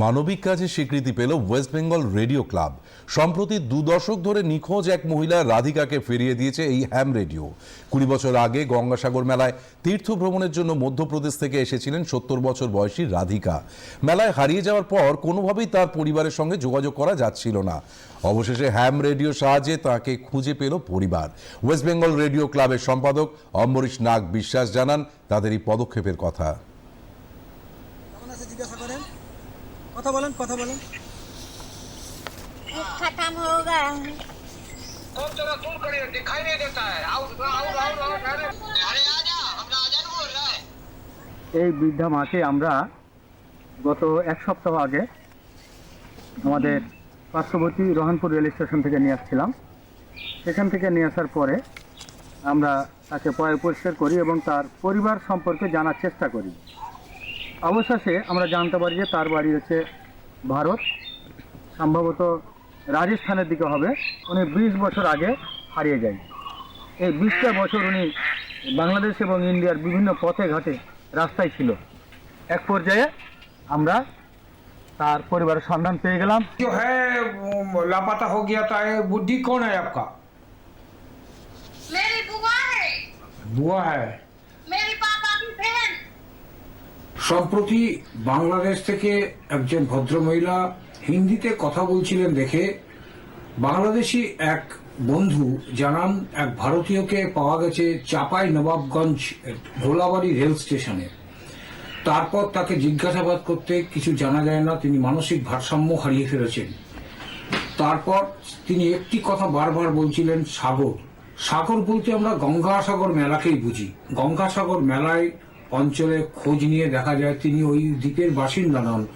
মানবিক কাজে স্বীকৃতি পেল ওয়েস্ট বেঙ্গল রেডিও ক্লাব। সম্প্রতি দু দশক ধরে নিখোঁজ এক মহিলা রাধিকাকে ফিরিয়ে দিয়েছে এই হ্যাম রেডিও। কুড়ি বছর আগে গঙ্গাসাগর মেলায় তীর্থ ভ্রমণের জন্য মধ্যপ্রদেশ থেকে এসেছিলেন সত্তর বছর বয়সী রাধিকা। মেলায় হারিয়ে যাওয়ার পর কোনোভাবেই তার পরিবারের সঙ্গে যোগাযোগ করা যাচ্ছিল না। অবশেষে হ্যাম রেডিও সাহায্যে তাকে খুঁজে পেল পরিবার। ওয়েস্ট বেঙ্গল রেডিও ক্লাবের সম্পাদক অম্বরীশ নাগ বিশ্বাস জানান তাদের এই পদক্ষেপের কথা। কথা বলেন কথা বলেন खत्म होगा कौन जरा दूर करिए दिखाई नहीं देता है आउट आउट आउट आउट अरे अरे आजा हम राजन बोल रहे हैं এই বৃদ্ধা মাকে আমরা গত এক সপ্তাহ আগে আমাদের পার্শ্ববর্তী রহনপুর রেল স্টেশন থেকে নিয়ে আসছিলাম সেখান থেকে নিয়ে আসার পরে আমরা তাকে পয় পরিষ্কার করি এবং তার পরিবার সম্পর্কে জানার চেষ্টা করি অবশেষে আমরা জানতে পারি যে তার বাড়ি হচ্ছে ভারত সম্ভবত রাজস্থানের দিকে হবে উনি বিশ বছর আগে হারিয়ে যায় এই বিশটা বছর উনি বাংলাদেশ এবং ইন্ডিয়ার বিভিন্ন পথে ঘাটে রাস্তায় ছিল এক পর্যায়ে আমরা তার পরিবারের সন্ধান পেয়ে গেলাম जो है वो लापता हो गया था ये बुद्धि कौन है आपका मेरी बुआ है बुआ है मेरी पापा की बहन সম্প্রতি বাংলাদেশ থেকে একজন ভদ্রমহিলা হিন্দিতে কথা বলছিলেন দেখে বাংলাদেশি এক বন্ধু জানান এক ভারতীয়কে পাওয়া গেছে চাপাই নবাবগঞ্জ ধোলাবাড়ি রেল স্টেশনে। তারপর তাকে জিজ্ঞাসাবাদ করতে কিছু জানা যায় না, তিনি মানসিক ভারসাম্য হারিয়ে ফেলেছেন। তারপর তিনি একটি কথা বারবার বলছিলেন, সাগর। সাগর বলতে আমরা গঙ্গাসাগর মেলাকেই বুঝি। গঙ্গাসাগর মেলায় অঞ্চলে খোঁজ নিয়ে দেখা যায় তিনি ওই দ্বীপের বাসিন্দা নন।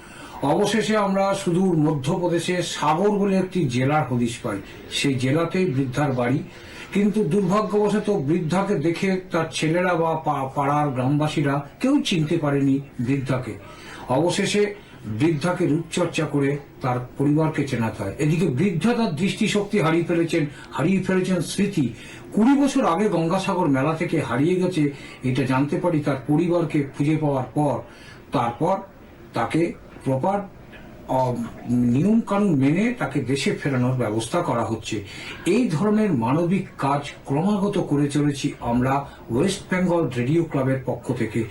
অবশেষে আমরা সুদূর মধ্যপ্রদেশে সাগর বলে একটি জেলার হদিশ পাই। সেই জেলাতেই বৃদ্ধার বাড়ি। কিন্তু দুর্ভাগ্যবশত বৃদ্ধাকে দেখে তার ছেলেরা বা পাড়ার গ্রামবাসীরা কেউ চিনতে পারেনি বৃদ্ধাকে। অবশেষে বৃদ্ধাকে রূপচর্চা করে তার পরিবারকে চেনাতে হয়। এদিকে বৃদ্ধা তার দৃষ্টিশক্তি হারিয়ে ফেলেছেন হারিয়ে ফেলেছেন স্মৃতি। কুড়ি বছর আগে গঙ্গাসাগর মেলা থেকে হারিয়ে গেছে, এটা জানতে পারি তার পরিবারকে খুঁজে পাওয়ার পর। তারপর তাকে প্রপার নিয়ম কানুন মেনে তাকে দেশে ফেরানোর ব্যবস্থা করা হচ্ছে। এই ধরনের মানবিক কাজ ক্রমাগত করে চলেছি আমরা ওয়েস্ট বেঙ্গল রেডিও ক্লাবের পক্ষ থেকে।